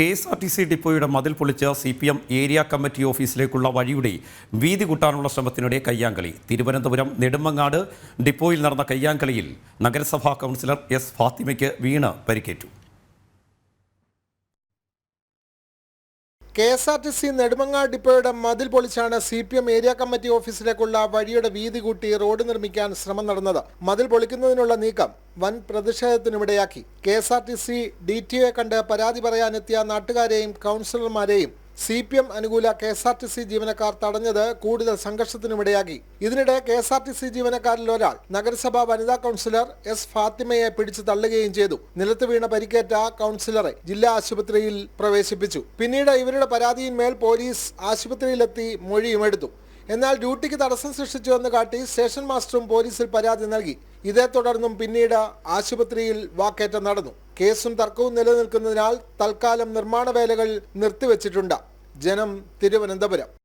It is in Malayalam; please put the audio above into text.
K S R T C ഡിപ്പോയുടെ മതിൽ പൊളിച്ച് C P M area committee ഓഫീസിലേക്കുള്ള വഴിയുടെ വീതി കൂട്ടാനുള്ള ശ്രമത്തിനിടെ കയ്യാങ്കളി. തിരുവനന്തപുരം നെടുമങ്ങാട് ഡിപ്പോയിൽ നടന്ന കയ്യാങ്കളിയിൽ നഗരസഭാ കൗൺസിലർ എസ് ഫാത്തിമയ്ക്ക് വീണ് പരിക്കേറ്റു. K S R T C Nedumangad ഡിപ്പോയുടെ മതിൽ പൊളിച്ചാണ് C P M area committee ഓഫീസിലേക്കുള്ള വഴിയുടെ വീതി കൂട്ടി റോഡ് നിർമ്മിക്കാൻ ശ്രമം നടന്നത്. മതിൽ പൊളിക്കുന്നതിനുള്ള നീക്കം വൻ പ്രതിഷേധത്തിനിടയാക്കി. K S R T C D T ഒയെ കണ്ട് പരാതി പറയാനെത്തിയ നാട്ടുകാരെയും കൗൺസിലർമാരെയും സി പി എം അനുകൂല K S R T C ജീവനക്കാർ തടഞ്ഞത് കൂടുതൽ സംഘർഷത്തിനുമിടയാക്കി. ഇതിനിടെ K S R T C ജീവനക്കാരിൽ ഒരാൾ നഗരസഭാ വനിതാ കൗൺസിലർ എസ് ഫാത്തിമയെ പിടിച്ചു തള്ളുകയും ചെയ്തു. നിലത്ത് വീണ പരിക്കേറ്റ കൗൺസിലറെ ജില്ലാ ആശുപത്രിയിൽ പ്രവേശിപ്പിച്ചു. പിന്നീട് ഇവരുടെ പരാതിയിന്മേൽ പോലീസ് ആശുപത്രിയിലെത്തി മൊഴിയുമെടുത്തു എന്നാൽ ഡ്യൂട്ടിക്ക് തടസ്സം സൃഷ്ടിച്ചുവെന്ന് കാട്ടി സ്റ്റേഷൻ മാസ്റ്ററും പോലീസിൽ പരാതി നൽകി. ഇതേ തുടർന്നും പിന്നീട് ആശുപത്രിയിൽ വാക്കേറ്റം നടന്നു. കേസും തർക്കവും നിലനിൽക്കുന്നതിനാൽ തൽക്കാലം നിർമ്മാണ വേലകൾ നിർത്തിവെച്ചിട്ടുണ്ട്. ജനം തിരുവനന്തപുരം.